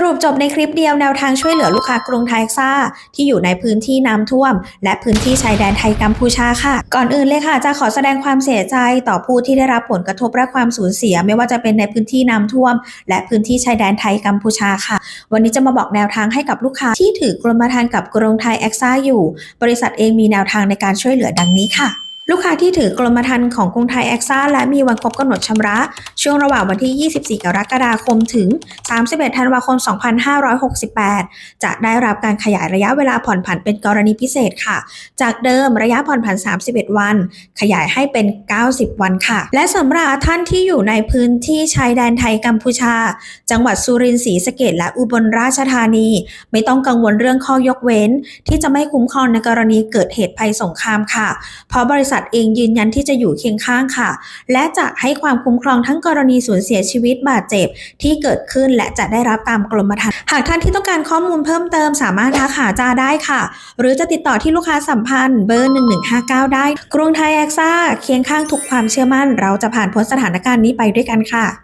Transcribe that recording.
สรุปจบในคลิปเดียวแนวทางช่วยเหลือลูกค้ากรุงไทยซ่า ที่อยู่ในพื้นที่น้ำท่วม และพื้นที่ชายแดนไทยกัมพูชาค่ะ ก่อนอื่นเลยค่ะ จะขอแสดงความเสียใจต่อผู้ที่ได้รับผลกระทบและความสูญเสีย ไม่ว่าจะเป็นในพื้นที่น้ำท่วม และพื้นที่ชายแดนไทยกัมพูชาค่ะ วันนี้จะมาบอกแนวทางให้กับลูกค้าที่ถือกรมธรรม์กับกรุงไทยแอคซ่าอยู่ บริษัทเองมีแนวทางในการช่วยเหลือดังนี้ค่ะ ลูกค้าที่ถือกรมธรรม์ของกรุงไทยแอคซ่าและมีวันครบกำหนดชำระ ช่วงระหว่างวันที่ 24 กรกฎาคมถึง 31 ธันวาคม 2568 จะได้รับการขยายระยะเวลาผ่อนผันเป็นกรณีพิเศษค่ะ จากเดิมระยะผ่อนผัน 31 วัน ขยายให้เป็น 90 วันค่ะ และสำหรับท่านที่อยู่ในพื้นที่ชายแดนไทยกัมพูชา จังหวัดสุรินทร์ศรีสะเกษและอุบลราชธานี ไม่ต้องกังวลเรื่องข้อยกเว้น ที่จะไม่คุ้มครองในกรณีเกิดเหตุภัยสงครามค่ะ เพราะบริษัษัทเองยืนยันที่จะอยู่เคียงข้างค่ะ และจะให้ความคุ้มครองทั้งกรณีสูญเสียชีวิตบาดเจ็บที่เกิดขึ้นและจะได้รับตามกรมธรรม์หากท่านที่ต้องการข้อมูลเพิ่มเติมสามารถทักหาจาได้ค่ะ หรือจะติดต่อที่ลูกค้าสัมพันธ์เบอร์ 1159 ได้ กรุงไทยแอคซ่าเคียงข้างทุกความเชื่อมั่น เราจะผ่านพ้นสถานการณ์นี้ไปด้วยกันค่ะ